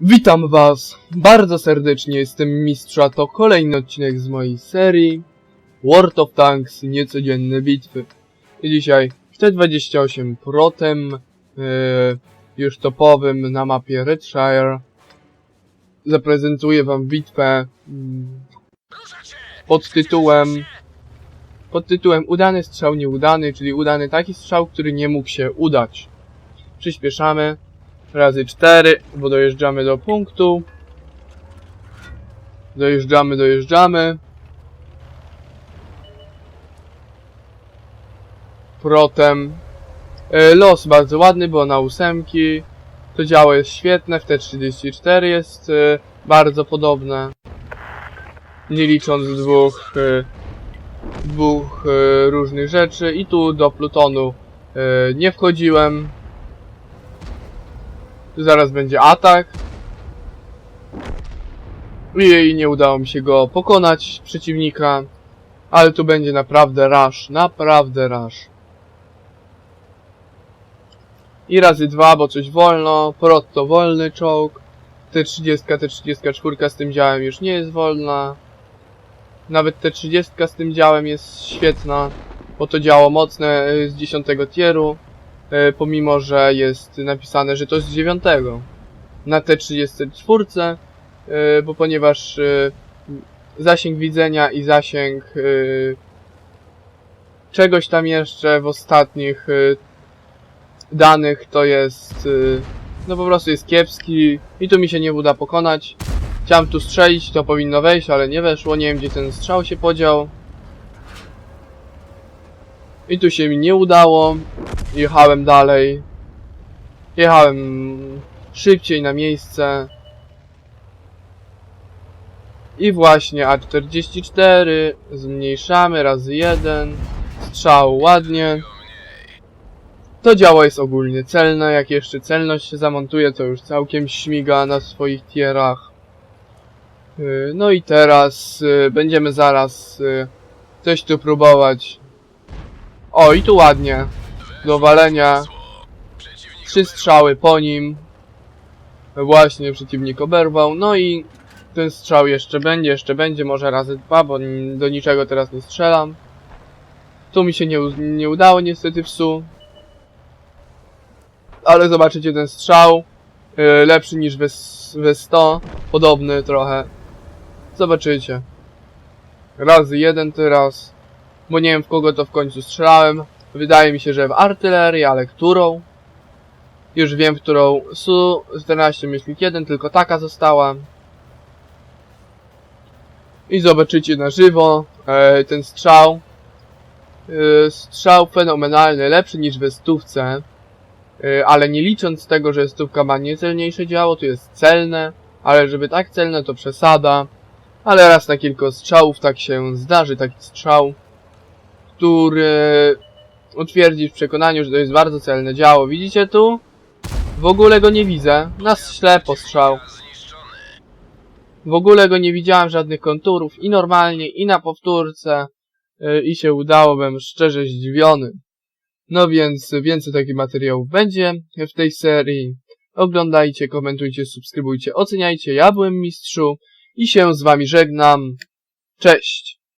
Witam was bardzo serdecznie, jestem Mistrz, a to kolejny odcinek z mojej serii World of Tanks Niecodzienne Bitwy. I dzisiaj w T28 Protem, yy, już topowym na mapie Redshire, zaprezentuję wam bitwę mm, pod tytułem pod tytułem Udany strzał nieudany, czyli udany taki strzał, który nie mógł się udać. Przyspieszamy razy 4, bo dojeżdżamy do punktu. Dojeżdżamy, dojeżdżamy. Protem. E, Los bardzo ładny, bo na ósemki. To działo jest świetne, w T34 jest e, bardzo podobne. Nie licząc dwóch, e, dwóch różnych rzeczy. I tu do Plutonu nie wchodziłem, Zaraz będzie atak. I nie udało mi się go pokonać, przeciwnika. Ale tu będzie naprawdę rush, naprawdę rush. I razy dwa, bo coś wolno. Prot to wolny czołg. T30, T34 z tym działem już nie jest wolna. Nawet T30 z tym działem jest świetna, bo to działo mocne y, z 10 tieru. E, pomimo że jest napisane, że to z 9 na T34, e, bo ponieważ e, zasięg widzenia i zasięg czegoś tam jeszcze w ostatnich danych to jest no po prostu jest kiepski i tu mi się nie uda pokonać. Chciałem tu strzelić, to powinno wejść, ale nie weszło, nie wiem gdzie ten strzał się podział. I tu się mi nie udało. Jechałem dalej. Jechałem szybciej na miejsce. I właśnie A44 zmniejszamy razy jeden. Strzał ładnie. To działo jest ogólnie celne. Jak jeszcze celność się zamontuje, to już całkiem śmiga na swoich tierach. Yy, No i teraz yy, będziemy zaraz yy, coś tu próbować o, i tu ładnie. Do walenia. Trzy strzały po nim. Właśnie przeciwnik oberwał. No i ten strzał jeszcze będzie, jeszcze będzie, może razy dwa, bo do niczego teraz nie strzelam. Tu mi się nie, nie udało niestety w su. Ale zobaczycie ten strzał. Yy, lepszy niż we 100. Podobny trochę. Zobaczycie. Razy jeden teraz. Bo nie wiem w kogo to w końcu strzelałem. Wydaje mi się, że w artylerię, ale którą? Już wiem, którą Su-14 myślnik 1, tylko taka została. I zobaczycie na żywo e, ten strzał. E, strzał fenomenalny, lepszy niż we stówce. E, ale nie licząc tego, że stówka ma niecelniejsze działo, to jest celne. Ale żeby tak celne to przesada. Ale raz na kilka strzałów tak się zdarzy taki strzał który utwierdzi w przekonaniu, że to jest bardzo celne działo. Widzicie tu? W ogóle go nie widzę. Na ślepo strzał. W ogóle go nie widziałem żadnych konturów i normalnie, i na powtórce. Yy, I się udało, byłem szczerze zdziwiony. No więc więcej takich materiałów będzie w tej serii. Oglądajcie, komentujcie, subskrybujcie, oceniajcie. Ja byłem mistrzu i się z wami żegnam. Cześć!